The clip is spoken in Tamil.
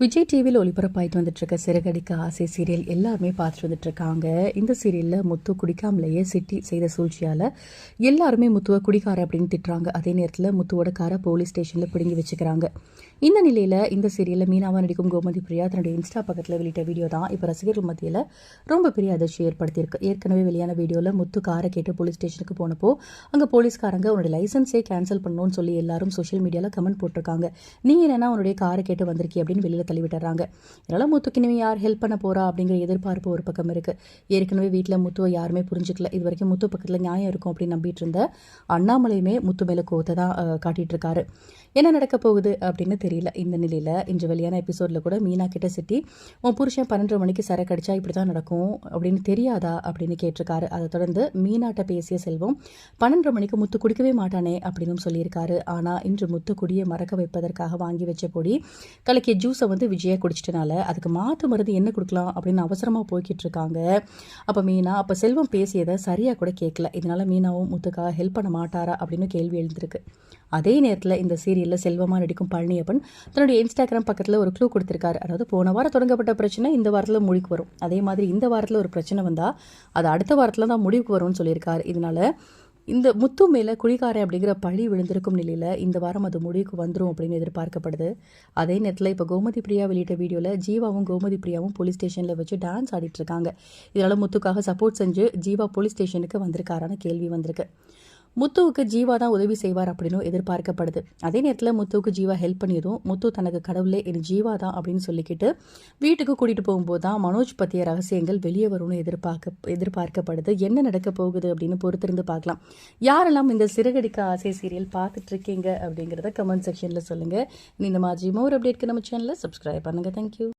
விஜய் டிவியில் ஒளிபரப்பாயிட்டு வந்துட்டுருக்க சிறகடிக்க ஆசை சீரியல் எல்லாருமே பார்த்துட்டு வந்துட்டுருக்காங்க. இந்த சீரியலில் முத்து குடிக்காமலேயே சிட்டி செய்த சூழ்ச்சியால் எல்லாருமே முத்துவை குடிக்கார அப்படின்னு திட்டுறாங்க. அதே நேரத்தில் முத்துவோட காரை போலீஸ் ஸ்டேஷனில் பிடுங்கி வச்சுக்கிறாங்க. இந்த நிலையில் இந்த சீரியலில் மீனாவாக நடிக்கும் கோமதி பிரியா தன்னுடைய இன்ஸ்டா பக்கத்தில் வெளியிட்ட வீடியோ தான் இப்போ ரசிகர்கள் மத்தியில் ரொம்ப பெரிய அதிர்ச்சி ஏற்படுத்தியிருக்கு. ஏற்கனவே வெளியான வீடியோவில் முத்து காரை கேட்டு போலீஸ் ஸ்டேஷனுக்கு போனப்போ அங்கே போலீஸ்காரங்க உன்னுடைய லைசன்ஸே கேன்சல் பண்ணணும்னு சொல்லி எல்லாரும் சோஷியல் மீடியாவில் கமெண்ட் போட்டிருக்காங்க. நீ என்னென்னா உன்னுடைய காரை கேட்டு வந்திருக்கி அப்படின்னு வெளியில் தள்ளிவிட்டுறாங்க. இதனால் முத்துக்கு இனிமே யார் ஹெல்ப் பண்ண போகிறா அப்படிங்கிற எதிர்பார்ப்பு ஒரு பக்கம் இருக்குது ஏற்கனவே வீட்டில் முத்துவை யாருமே புரிஞ்சுக்கல. இது வரைக்கும் முத்து பக்கத்தில் நியாயம் இருக்கும் அப்படின்னு நம்பிட்டு இருந்த அண்ணாமலையுமே முத்து மேலே கோத்தை தான் காட்டிகிட்டு இருக்காரு. என்ன நடக்க போகுது அப்படின்னு தெரியல. இந்த நிலையில் இன்று வெளியான எபிசோடில் கூட மீனா கிட்ட சிட்டி உன் புருஷன் பன்னெண்டு மணிக்கு சரக்கு அடிச்சா இப்படி தான் நடக்கும் அப்படின்னு தெரியாதா அப்படின்னு கேட்டிருக்காரு. அதை தொடர்ந்து மீனாட்ட பேசிய செல்வம் பன்னெண்டு மணிக்கு முத்து குடிக்கவே மாட்டானே அப்படின்னு சொல்லியிருக்காரு. ஆனால் இன்று முத்து குடியை மறக்க வைப்பதற்காக வாங்கி வச்ச பொடி கலக்கிய ஜூஸை வந்து விஜயா குடிச்சிட்டனால அதுக்கு மாற்று மருந்து என்ன கொடுக்கலாம் அப்படின்னு அவசரமாக போய்கிட்டு இருக்காங்க அப்போ மீனா அப்போ செல்வம் பேசியதை சரியாக கூட கேட்கல. இதனால மீனாவும் முத்துக்கா ஹெல்ப் பண்ண மாட்டாரா அப்படின்னு கேள்வி எழுந்திருக்கு. அதே நேரத்தில் இந்த சீரியலில் செல்வமாக நடிக்கும் பழனியப்பன் தன்னுடைய இன்ஸ்டாகிராம் பக்கத்தில் ஒரு க்ளூ கொடுத்துருக்காரு. அதாவது போன வாரம் தொடங்கப்பட்ட பிரச்சனை இந்த வாரத்தில் முடிவுக்கு வரும். அதே மாதிரி இந்த வாரத்தில் ஒரு பிரச்சனை வந்தால் அது அடுத்த வாரத்தில் தான் முடிவுக்கு வரும்னு சொல்லியிருக்காரு. இதனால இந்த முத்து மேலே குழிக்காரன் அப்படிங்கிற பழி விழுந்திருக்கும் நிலையில் இந்த வாரம் அது முடிவுக்கு வந்துடும் அப்படின்னு எதிர்பார்க்கப்படுது. அதே நேரத்தில் இப்போ கோமதி பிரியா வெளியிட்ட வீடியோவில் ஜீவாவும் கோமதி பிரியாவும் போலீஸ் ஸ்டேஷனில் வச்சு டான்ஸ் ஆடிட்டு இருக்காங்க. இதனால் முத்துக்காக சப்போர்ட் செஞ்சு ஜீவா போலீஸ் ஸ்டேஷனுக்கு வந்திருக்காரான கேள்வி வந்திருக்கு. முத்துவுக்கு ஜீவா தான் உதவி செய்வார் அப்படின்னு எதிர்பார்க்கப்படுது. அதே நேரத்தில் முத்துவுக்கு ஜீவா ஹெல்ப் பண்ணிடும் முத்து தனக்கு கடவுளே என் ஜீவா தான் அப்படின்னு சொல்லிக்கிட்டு வீட்டுக்கு கூட்டிகிட்டு போகும்போது தான் மனோஜ் பற்றிய ரகசியங்கள் வெளியே வரும்னு எதிர்பார்க்க எதிர்பார்க்கப்படுது. என்ன நடக்க போகுது அப்படின்னு பொறுத்திருந்து பார்க்கலாம். யாரெல்லாம் இந்த சிறகடிக்க ஆசை சீரியல் பார்த்துட்டு இருக்கீங்க அப்படிங்கிறத கமெண்ட் செக்ஷனில் சொல்லுங்கள் இந்த மாதிரி மோர் அப்டேட்க்கு நம்ம சேனலில் சப்ஸ்கிரைப் பண்ணுங்கள் தேங்க்யூ